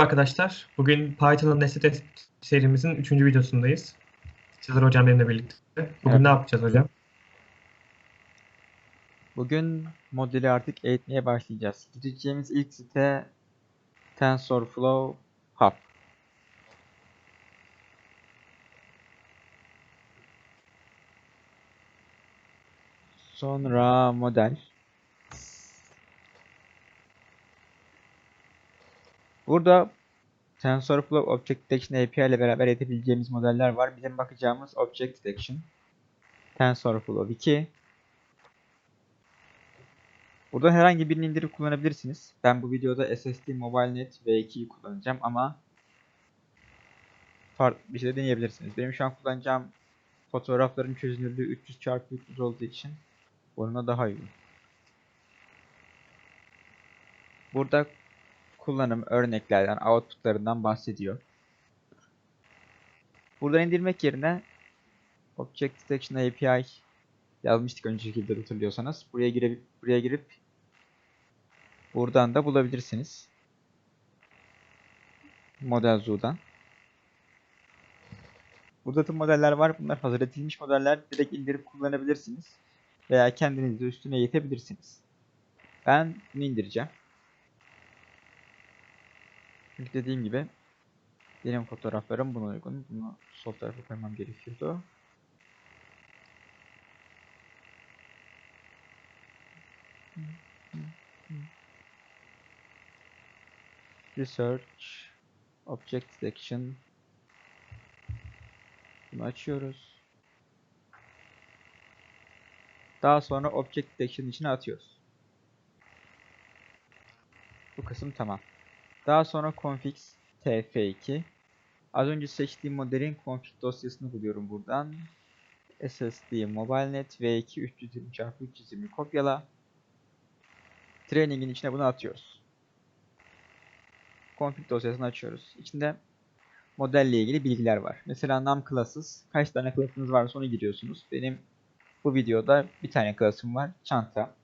arkadaşlar. Bugün Python'ın nesne test serimizin 3. videosundayız. Sezer hocam benimle birlikte. Bugün Evet. ne yapacağız hocam? Bugün modeli artık eğitmeye başlayacağız. Gideceğimiz ilk site TensorFlow Hub. Sonra model. Burada TensorFlow Object Detection API ile beraber edebileceğimiz modeller var. Bizim bakacağımız Object Detection, TensorFlow 2, Burada herhangi birini indirip kullanabilirsiniz. Ben bu videoda SSD MobileNet V2'yi kullanacağım ama farklı bir şey de deneyebilirsiniz. Benim şu an kullanacağım fotoğrafların çözünürlüğü 300 x 300 olduğu için bununla daha uygun. Burada kullanım örneklerden, outputlarından bahsediyor. Buradan indirmek yerine Object Detection API yazmıştık önceki videoda hatırlıyorsanız. Buraya girip buraya girip buradan da bulabilirsiniz. Model Zoo'dan. Burada tüm modeller var. Bunlar hazır edilmiş modeller. Direkt indirip kullanabilirsiniz. Veya kendiniz de üstüne yetebilirsiniz. Ben bunu indireceğim. Çünkü dediğim gibi benim fotoğraflarım buna uygun. Bunu sol tarafa koymam gerekiyordu. Research Object Detection Bunu açıyoruz. Daha sonra Object Detection içine atıyoruz. Bu kısım tamam. Daha sonra configs tf2 Az önce seçtiğim modelin config dosyasını buluyorum buradan. SSD MobileNet V2 320x320 kopyala. Training'in içine bunu atıyoruz config dosyasını açıyoruz. İçinde modelle ilgili bilgiler var. Mesela num classes. Kaç tane class'ınız varsa onu giriyorsunuz. Benim bu videoda bir tane class'ım var. Çanta.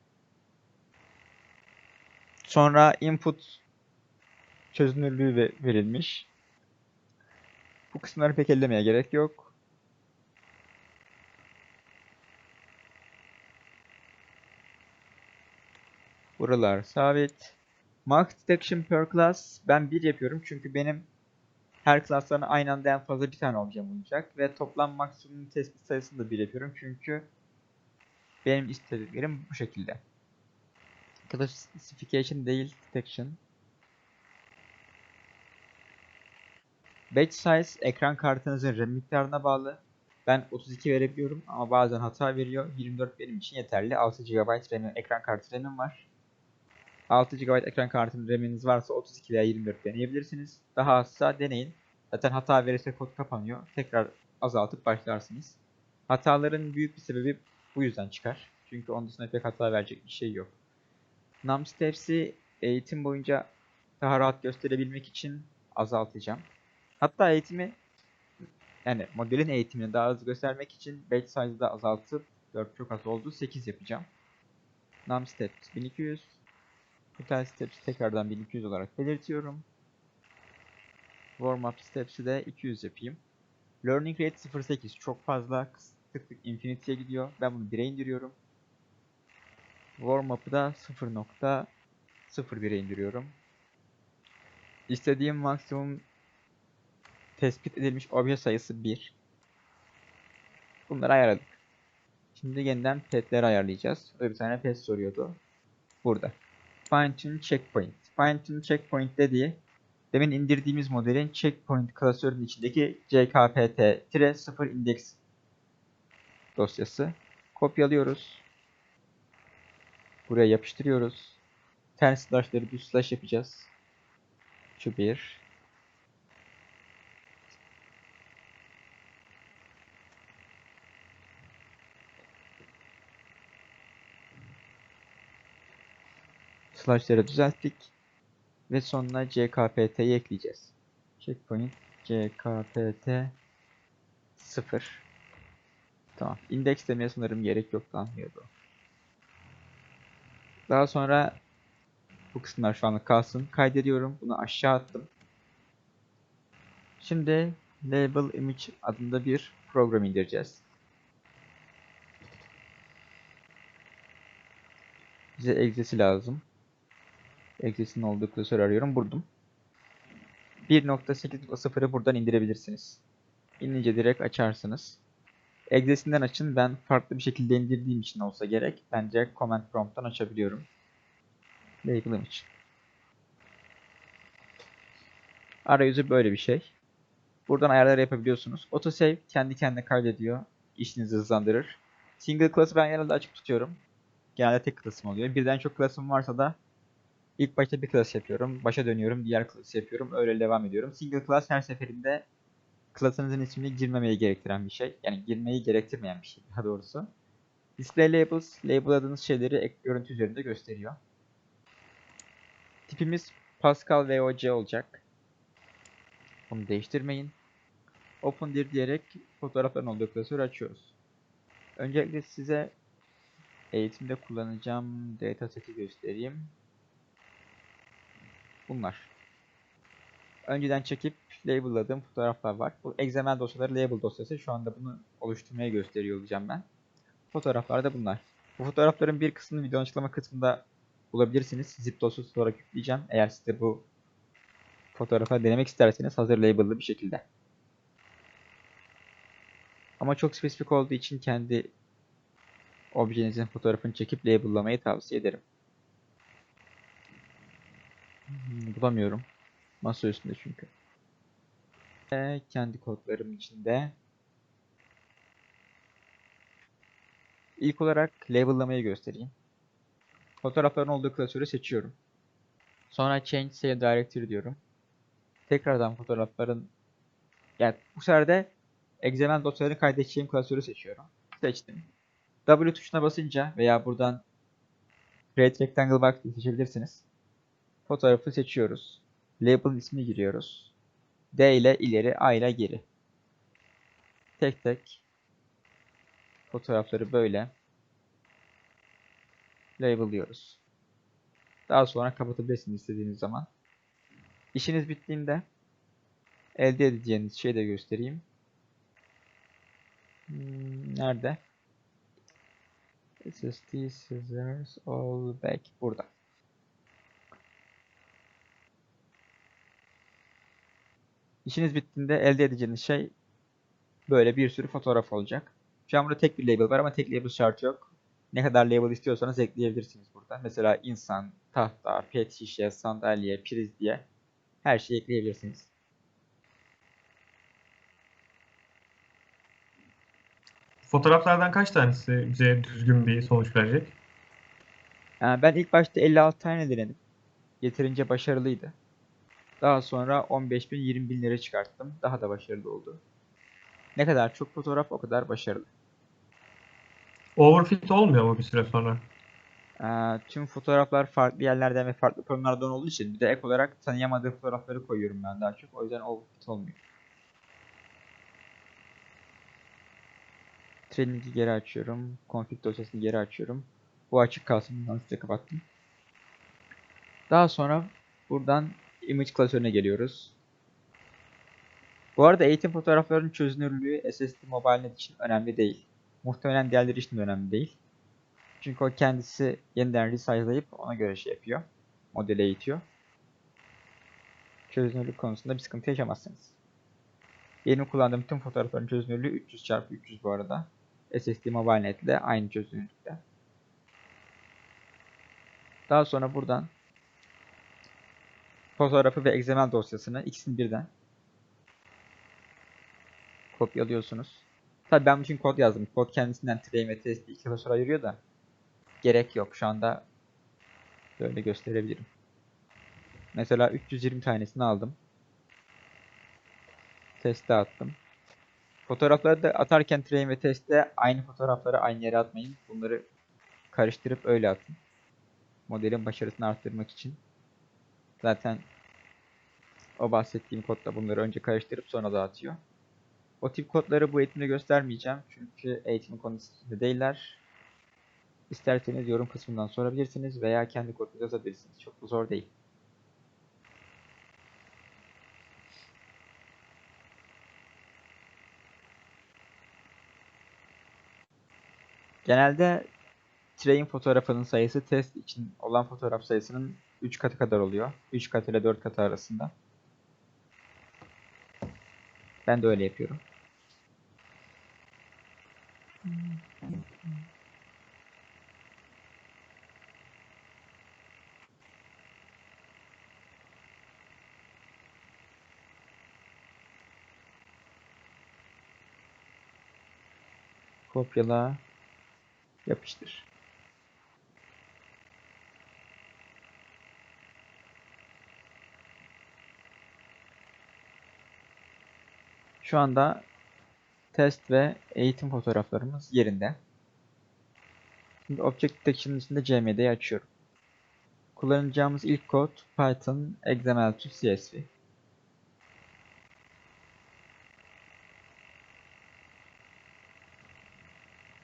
Sonra input çözünürlüğü ve- verilmiş. Bu kısımları pek ellemeye gerek yok. Buralar sabit. Max Detection per class ben 1 yapıyorum çünkü benim her klasların aynı anda en fazla bir tane olacağım olacak ve toplam maksimum tespit sayısını da 1 yapıyorum çünkü benim istediklerim bu şekilde. Classification değil detection. Batch size ekran kartınızın RAM miktarına bağlı. Ben 32 verebiliyorum ama bazen hata veriyor. 24 benim için yeterli. 6 GB RAM ekran kartı RAM'im var. 6 GB ekran kartının RAM'iniz varsa 32 veya 24 deneyebilirsiniz. Daha azsa deneyin. Zaten hata verirse kod kapanıyor. Tekrar azaltıp başlarsınız. Hataların büyük bir sebebi bu yüzden çıkar. Çünkü onun dışında pek hata verecek bir şey yok. Num steps'i eğitim boyunca daha rahat gösterebilmek için azaltacağım. Hatta eğitimi yani modelin eğitimini daha hızlı göstermek için batch size'ı da azaltıp 4 çok az oldu 8 yapacağım. Num steps 1200 Total steps tekrardan 1200 olarak belirtiyorum. Warm up steps'i de 200 yapayım. Learning rate 0.8 çok fazla tık tık infinity'ye gidiyor. Ben bunu 1'e indiriyorum. Warm up'ı da 0.01'e indiriyorum. İstediğim maksimum tespit edilmiş obje sayısı 1. Bunları ayarladık. Şimdi yeniden petleri ayarlayacağız. Öyle bir tane pet soruyordu. Burada. Tune Checkpoint. Tune Checkpoint dediği demin indirdiğimiz modelin checkpoint klasörünün içindeki jkpt-0 index dosyası. Kopyalıyoruz. Buraya yapıştırıyoruz. Ters slash'ları düz slash yapacağız. Şu bir. Slash'ları düzelttik. Ve sonuna CKPT'yi ekleyeceğiz. Checkpoint CKPT 0 Tamam. Index demeye sanırım gerek yoktu anlıyordu. Daha sonra bu kısımlar şu anlık kalsın. Kaydediyorum. Bunu aşağı attım. Şimdi Label Image adında bir program indireceğiz. Bize egzesi lazım. Egzesinin olduğu klasör arıyorum. Buldum. 1.8.0'ı buradan indirebilirsiniz. İnince direkt açarsınız. Egzesinden açın. Ben farklı bir şekilde indirdiğim için olsa gerek. Bence command prompt'tan açabiliyorum. Label image. Arayüzü böyle bir şey. Buradan ayarlar yapabiliyorsunuz. Autosave kendi kendine kaydediyor. İşinizi hızlandırır. Single class'ı ben genelde açık tutuyorum. Genelde tek klasım oluyor. Birden çok klasım varsa da ilk başta bir class yapıyorum. Başa dönüyorum. Diğer class yapıyorum. Öyle devam ediyorum. Single class her seferinde class'ınızın ismini girmemeyi gerektiren bir şey. Yani girmeyi gerektirmeyen bir şey daha doğrusu. Display labels, labeladığınız şeyleri ek görüntü üzerinde gösteriyor. Tipimiz Pascal VOC olacak. Bunu değiştirmeyin. OpenDir diyerek fotoğrafların olduğu klasörü açıyoruz. Öncelikle size eğitimde kullanacağım dataseti göstereyim. Bunlar. Önceden çekip label'ladığım fotoğraflar var. Bu XML dosyaları label dosyası. Şu anda bunu oluşturmaya gösteriyor olacağım ben. Fotoğraflar da bunlar. Bu fotoğrafların bir kısmını video açıklama kısmında bulabilirsiniz. Zip dosyası olarak yükleyeceğim. Eğer siz de bu fotoğrafa denemek isterseniz hazır label'lı bir şekilde. Ama çok spesifik olduğu için kendi objenizin fotoğrafını çekip label'lamayı tavsiye ederim. Hmm, Bulamıyorum. Masa üstünde çünkü. Ve kendi kodlarım içinde İlk olarak label'lamayı göstereyim. Fotoğrafların olduğu klasörü seçiyorum. Sonra change save directory diyorum. Tekrardan fotoğrafların yani bu sefer de XML dosyalarını kaydedeceğim klasörü seçiyorum. Seçtim. W tuşuna basınca veya buradan Create Rectangle Box seçebilirsiniz. Fotoğrafı seçiyoruz. Label'ın ismini giriyoruz. D ile ileri, A ile geri. Tek tek fotoğrafları böyle label'lıyoruz. Daha sonra kapatabilirsiniz istediğiniz zaman. İşiniz bittiğinde elde edeceğiniz şeyi de göstereyim. Hmm, nerede? SSD scissors all back burada. İşiniz bittiğinde elde edeceğiniz şey böyle bir sürü fotoğraf olacak. Şu an burada tek bir label var ama tek label şartı yok. Ne kadar label istiyorsanız ekleyebilirsiniz burada. Mesela insan, tahta, pet şişe, sandalye, priz diye her şeyi ekleyebilirsiniz. Fotoğraflardan kaç tanesi bize düzgün bir sonuç verecek? Yani ben ilk başta 56 tane denedim. Yeterince başarılıydı. Daha sonra 15.000 20.000 lira çıkarttım. Daha da başarılı oldu. Ne kadar çok fotoğraf o kadar başarılı. Overfit olmuyor mu bir süre sonra? Ee, tüm fotoğraflar farklı yerlerden ve farklı konulardan olduğu için bir de ek olarak tanıyamadığım fotoğrafları koyuyorum ben daha çok. O yüzden overfit olmuyor. Training'i geri açıyorum. Config dosyasını geri açıyorum. Bu açık kalsın. Bundan size kapattım. Daha sonra buradan image klasörüne geliyoruz. Bu arada eğitim fotoğraflarının çözünürlüğü SSD MobileNet için önemli değil. Muhtemelen diğerleri için de önemli değil. Çünkü o kendisi yeniden resize'layıp ona göre şey yapıyor. Modeli eğitiyor. Çözünürlük konusunda bir sıkıntı yaşamazsınız. Benim kullandığım tüm fotoğrafların çözünürlüğü 300x300 bu arada. SSD MobileNet ile aynı çözünürlükte. Daha sonra buradan fotoğrafı ve XML dosyasını ikisini birden kopyalıyorsunuz. Tabii ben için kod yazdım. Kod kendisinden tray ve test iki klasör ayırıyor da gerek yok. Şu anda böyle gösterebilirim. Mesela 320 tanesini aldım. Teste attım. Fotoğrafları da atarken train ve testte aynı fotoğrafları aynı yere atmayın. Bunları karıştırıp öyle atın. Modelin başarısını arttırmak için. Zaten o bahsettiğim kodla bunları önce karıştırıp sonra dağıtıyor. O tip kodları bu eğitimde göstermeyeceğim. Çünkü eğitim konusunda değiller. İsterseniz yorum kısmından sorabilirsiniz veya kendi kodunuzu yazabilirsiniz. Çok zor değil. Genelde train fotoğrafının sayısı test için olan fotoğraf sayısının 3 katı kadar oluyor. 3 katı ile 4 katı arasında. Ben de öyle yapıyorum. Kopyala, yapıştır. Şu anda test ve eğitim fotoğraflarımız yerinde. Şimdi Object Detection'ın içinde CMD'yi açıyorum. Kullanacağımız ilk kod Python XML2 CSV.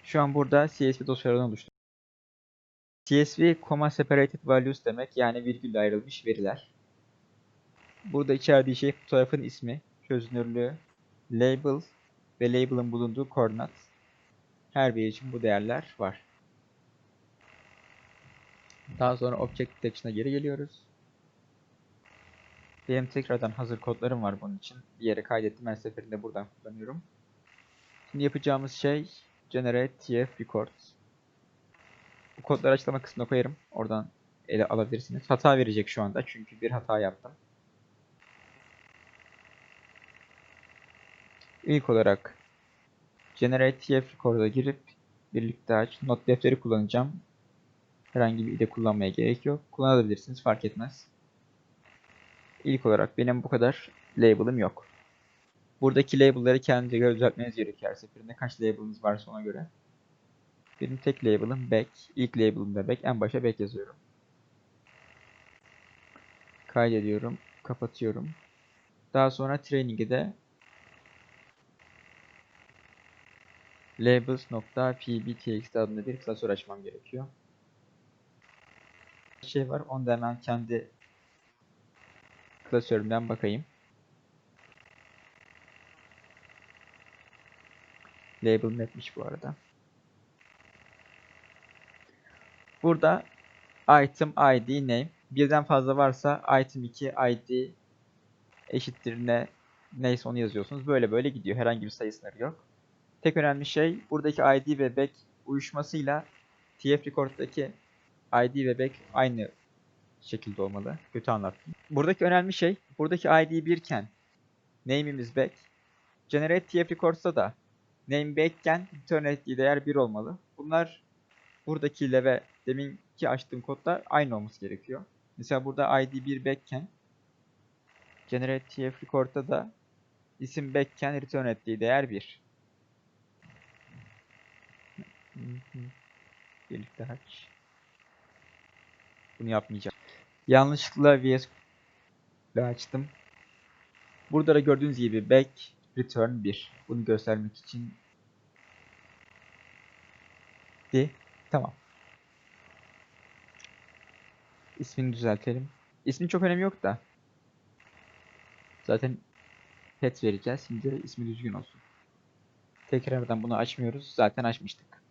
Şu an burada CSV dosyalarını oluşturuyorum. CSV, comma separated values demek yani virgülle ayrılmış veriler. Burada içerdiği şey fotoğrafın ismi, çözünürlüğü, label ve label'ın bulunduğu koordinat. Her biri için bu değerler var. Daha sonra Object Detection'a geri geliyoruz. Benim tekrardan hazır kodlarım var bunun için. Bir yere kaydettim. Her seferinde buradan kullanıyorum. Şimdi yapacağımız şey Generate TF Records. Bu kodları açıklama kısmına koyarım. Oradan ele alabilirsiniz. Hata verecek şu anda çünkü bir hata yaptım. İlk olarak Generate TF Record'a girip birlikte aç. Not defteri kullanacağım. Herhangi bir IDE kullanmaya gerek yok. Kullanabilirsiniz fark etmez. İlk olarak benim bu kadar label'ım yok. Buradaki label'ları kendinize göre düzeltmeniz gerekiyor her seferinde. Kaç label'ınız varsa ona göre. Benim tek label'ım back. İlk label'ım da back. En başa back yazıyorum. Kaydediyorum. Kapatıyorum. Daha sonra training'e de labels.pbtxt adında bir klasör açmam gerekiyor. Bir şey var. Onu da hemen kendi klasörümden bakayım. Label map'miş bu arada. Burada item id name birden fazla varsa item 2 id eşittir ne neyse onu yazıyorsunuz. Böyle böyle gidiyor. Herhangi bir sayı sınırı yok. Tek önemli şey buradaki id ve back uyuşmasıyla TF Record'daki id ve back aynı şekilde olmalı. Kötü anlattım. Buradaki önemli şey buradaki id 1 iken name'imiz back. Generate TF Records'ta da name back iken return ettiği değer 1 olmalı. Bunlar buradakiyle ve deminki açtığım kodda aynı olması gerekiyor. Mesela burada id 1 back iken Generate TF Record'da da isim back iken return ettiği değer 1. Birlikte aç. Bunu yapmayacağım. Yanlışlıkla VS ile açtım. Burada da gördüğünüz gibi back return 1. Bunu göstermek için di. Tamam. İsmini düzeltelim. İsmin çok önemi yok da. Zaten pet vereceğiz. Şimdi ismi düzgün olsun. Tekrardan bunu açmıyoruz. Zaten açmıştık.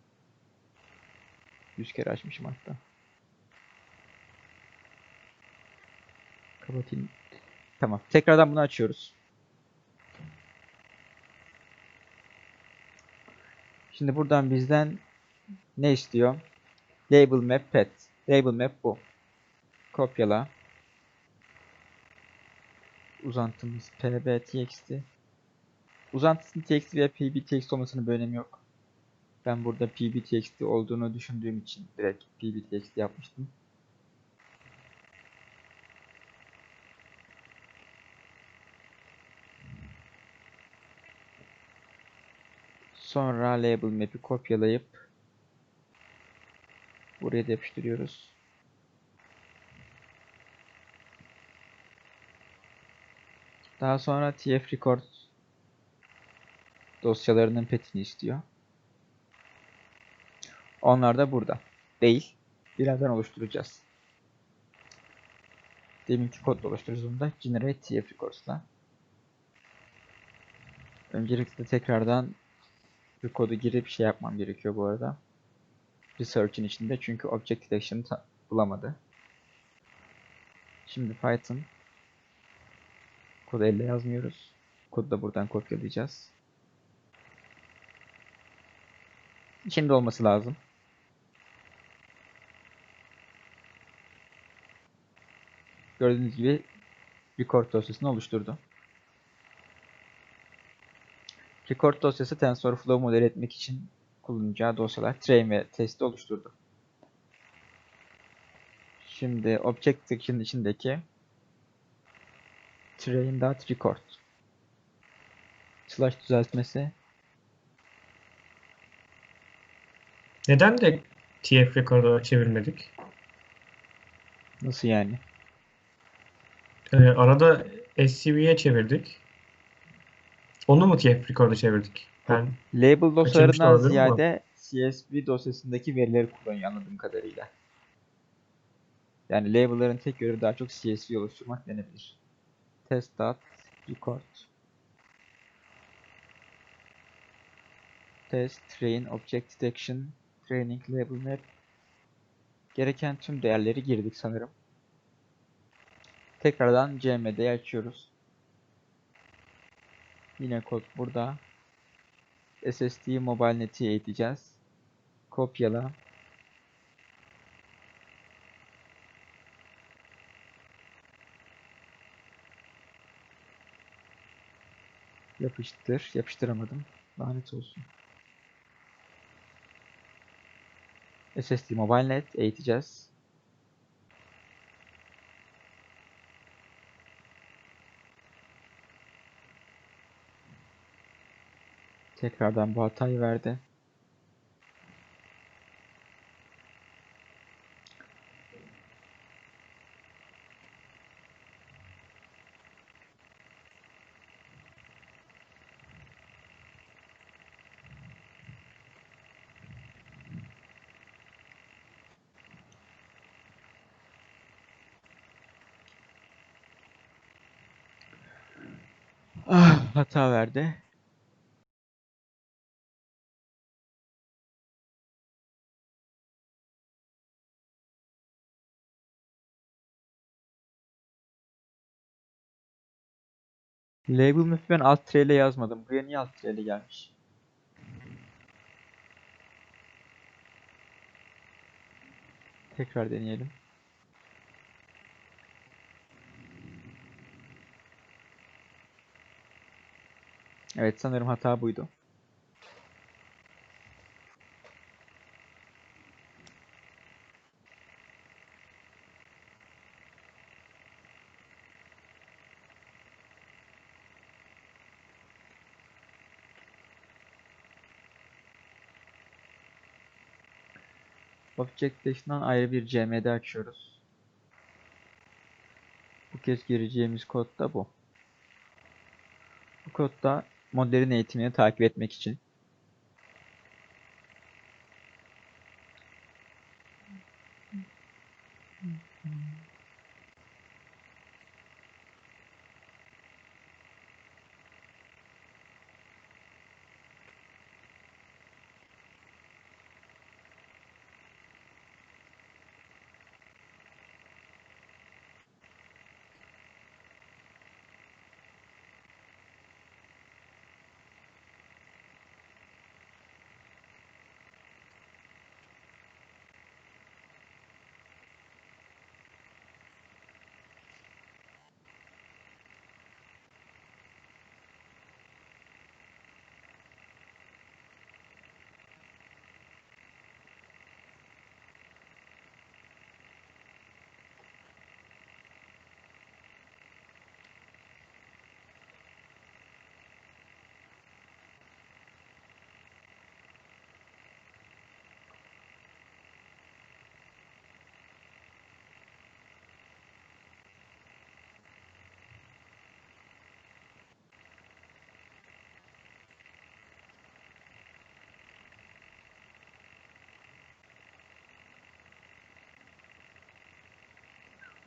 100 kere açmışım hatta. Kapatayım. Tamam. Tekrardan bunu açıyoruz. Şimdi buradan bizden ne istiyor? Label map pet. Label map bu. Kopyala. Uzantımız pb.txt. Uzantısının txt veya pb.txt olmasının bir önemi yok. Ben burada pb.txt olduğunu düşündüğüm için direkt pb.txt yapmıştım. Sonra label map'i kopyalayıp buraya da yapıştırıyoruz. Daha sonra tf record dosyalarının petini istiyor. Onlar da burada. Değil. Birazdan oluşturacağız. Deminki kodla oluşturacağız onu da. Generate TF Records'la. Öncelikle tekrardan bir kodu girip şey yapmam gerekiyor bu arada. research'in içinde çünkü object detection'ı ta- bulamadı. Şimdi Python kodu elle yazmıyoruz. Kodu da buradan kopyalayacağız. Şimdi olması lazım. Gördüğünüz gibi record dosyasını oluşturdu. Record dosyası TensorFlow model etmek için kullanacağı dosyalar train ve testi oluşturdu. Şimdi object detection'ın içindeki train.record slash düzeltmesi Neden de TF Record'a çevirmedik? nasıl yani? Ee, arada SCV'ye çevirdik. Onu mu TF Record'a çevirdik? Ben Label dosyalarından ziyade CSV dosyasındaki verileri kullanıyor anladığım kadarıyla. Yani label'ların tek görevi daha çok CSV oluşturmak denebilir. Test.record Test, train, object detection, training label map gereken tüm değerleri girdik sanırım. Tekrardan CMD'yi açıyoruz. Yine kod burada. SSD MobileNet'i eğiteceğiz. Kopyala. Yapıştır. Yapıştıramadım. Lanet olsun. SSD MobileNet eğiteceğiz. Tekrardan bu hatayı verdi. Ah, hata verdi. Label map'i ben alt ile yazmadım. Buraya niye alt ile gelmiş? Tekrar deneyelim. Evet sanırım hata buydu. Object Detection'dan ayrı bir CMD açıyoruz. Bu kez gireceğimiz kod da bu. Bu kodda modelin eğitimini takip etmek için.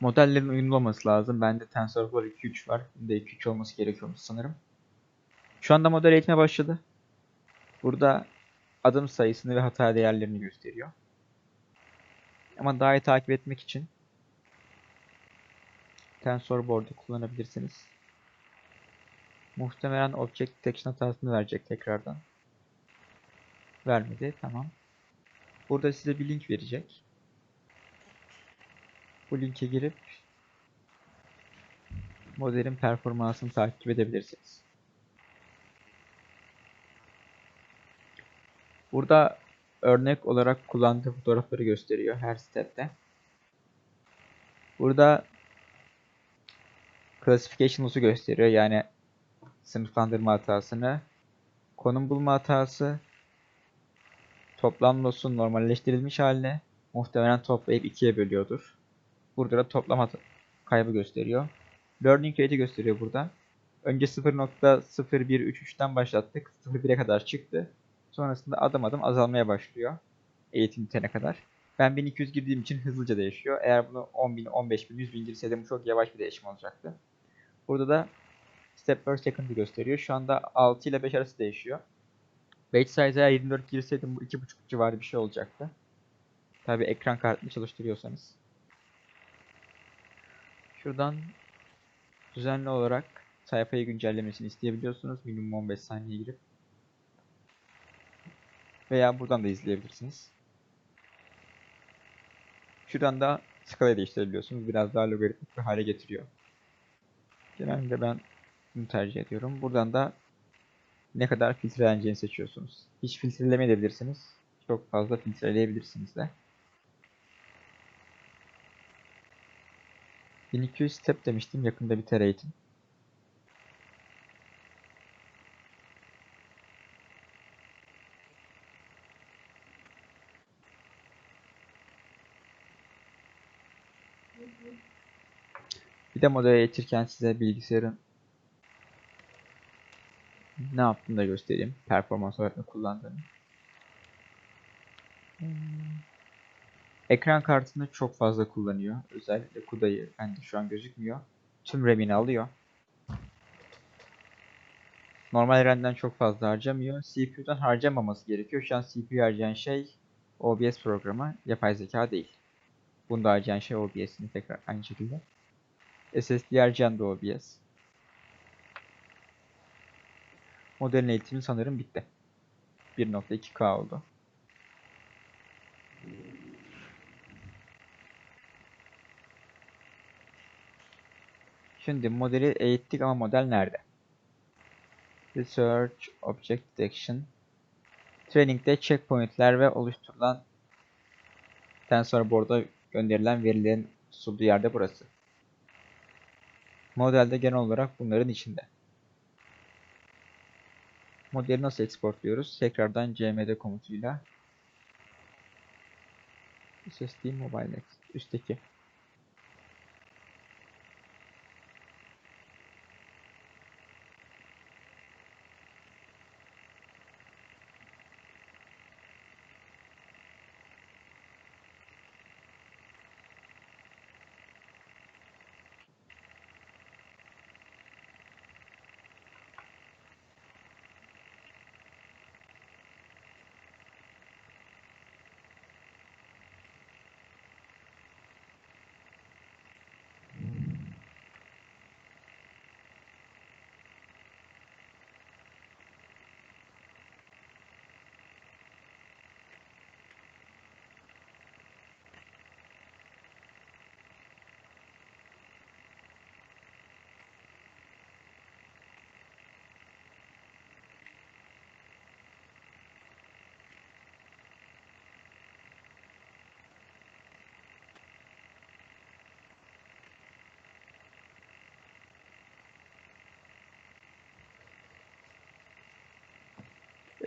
Modellerin uyumlu olması lazım. Bende TensorFlow 2.3 var. Bunda 2.3 olması gerekiyormuş sanırım. Şu anda model eğitime başladı. Burada adım sayısını ve hata değerlerini gösteriyor. Ama daha iyi takip etmek için TensorBoard'u kullanabilirsiniz. Muhtemelen Object Detection hatasını verecek tekrardan. Vermedi. Tamam. Burada size bir link verecek. Bu linke girip modelin performansını takip edebilirsiniz. Burada örnek olarak kullandığı fotoğrafları gösteriyor her step'te. Burada classification loss'u gösteriyor. Yani sınıflandırma hatasını, konum bulma hatası, toplam loss'un normalleştirilmiş haline muhtemelen toplayıp ikiye bölüyordur. Burada da toplam kaybı gösteriyor. Learning rate'i gösteriyor burada. Önce 0.0133'ten başlattık. 0.1'e kadar çıktı. Sonrasında adım adım azalmaya başlıyor. Eğitim bitene kadar. Ben 1200 girdiğim için hızlıca değişiyor. Eğer bunu 10.000, 15.000, 100.000 girseydim bu çok yavaş bir değişim olacaktı. Burada da step per second'ı gösteriyor. Şu anda 6 ile 5 arası değişiyor. Batch size eğer 24 girseydim bu 2.5 civarı bir şey olacaktı. Tabi ekran kartını çalıştırıyorsanız. Şuradan düzenli olarak sayfayı güncellemesini isteyebiliyorsunuz. Minimum 15 saniye girip. Veya buradan da izleyebilirsiniz. Şuradan da skalayı değiştirebiliyorsunuz. Biraz daha logaritmik bir hale getiriyor. Genelde ben bunu tercih ediyorum. Buradan da ne kadar filtreleneceğini seçiyorsunuz. Hiç filtrelemeyebilirsiniz. Çok fazla filtreleyebilirsiniz de. 1200 step demiştim. Yakında biter eğitim. Bir de modele geçirken size bilgisayarın ne yaptığını da göstereyim. Performans olarak kullandığını. Hmm. Ekran kartını çok fazla kullanıyor. Özellikle CUDA'yı bende şu an gözükmüyor. Tüm RAM'ini alıyor. Normal RAM'den çok fazla harcamıyor. CPU'dan harcamaması gerekiyor. Şu an CPU harcayan şey OBS programı, yapay zeka değil. Bunda harcayan şey OBS'ini tekrar aynı şekilde. SSD harcayan da OBS. Modelin eğitimi sanırım bitti. 1.2K oldu. Şimdi modeli eğittik ama model nerede? Research Object Detection Training'de checkpointler ve oluşturulan TensorBoard'a gönderilen verilerin tutulduğu yerde burası. Modelde genel olarak bunların içinde. Modeli nasıl exportluyoruz? Tekrardan cmd komutuyla SSD Mobile Next üstteki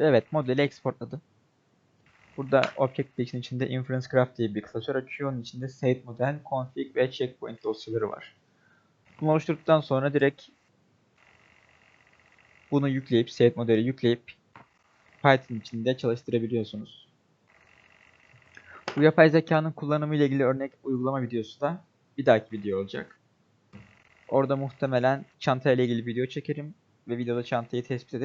Evet modeli exportladı. Burada Object Detection içinde Inference Graph diye bir klasör açıyor. Onun içinde state model, config ve checkpoint dosyaları var. Bunu oluşturduktan sonra direkt bunu yükleyip, state modeli yükleyip Python içinde çalıştırabiliyorsunuz. Bu yapay zekanın kullanımı ile ilgili örnek uygulama videosu da bir dahaki video olacak. Orada muhtemelen çanta ile ilgili video çekerim ve videoda çantayı tespit edip